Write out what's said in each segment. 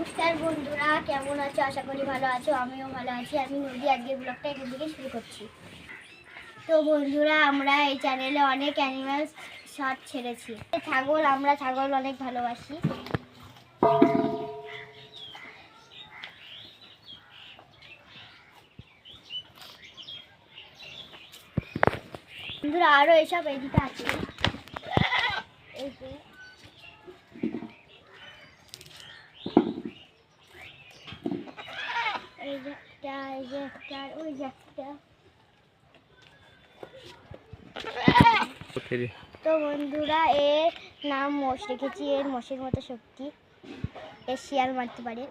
নমস্কার বন্ধুরা, কেমন আছো? আশা করি ভালো আছো, আমিও ভালো আছি। আমি নদী আজকের ব্লগটা এখান থেকে শুরু করছি। তো বন্ধুরা, আমরা এই চ্যানেলে অনেক অ্যানিমাল শর্ট ছেড়েছি। ছাগল, আমরা ছাগল অনেক ভালোবাসি। বন্ধুরা আরও এসব এদিকে আছে। এই যে একটা এই যে একটা ওই যে একটা তো বন্ধুরা এর নাম মোষ রেখেছি এর মোষের মতো শক্তি। এর শিয়াল মারতে পারে।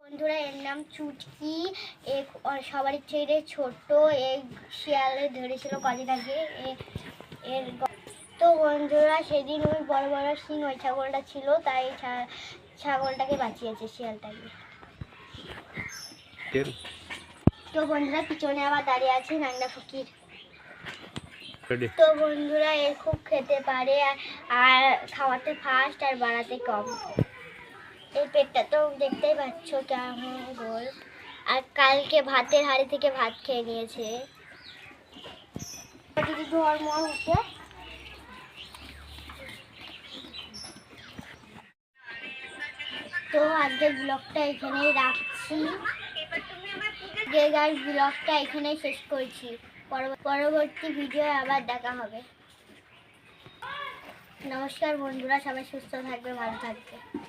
বন্ধুরা এর নাম চুটকি। এ সবারই ছেড়ে ছোট এই শিয়ালে ধরেছিল কদিন আগে। এ- এর তো বন্ধুরা সেদিন ওই বড় বড় সিং ওই ছাগলটা ছিল তাই ছা- ছাগলটাকে বাঁচিয়েছে শিয়ালটাকে। তো বন্ধুরা পিছনে আবার দাঁড়িয়ে আছে নাংলা ফকির। তো বন্ধুরা এ খুব খেতে পারে আর- আর খাওয়াতে ফাস্ট আর বাড়াতে কম। এই পেটটা তো দেখতেই পাচ্ছ কেমন গোল। আর কালকে ভাতের হাড়ি থেকে ভাত খেয়ে নিয়েছে। দিদি ধর্ম উঠে তো আজকের ব্লগটা এখানেই রাখছি। যে গাছ ব্লগটা এখানেই শেষ করছি। পরব- পরবর্তী ভিডিও আবার দেখা হবে। নমস্কার বন্ধুরা সবাই সুস্থ থাকবে ভালো থাকবে।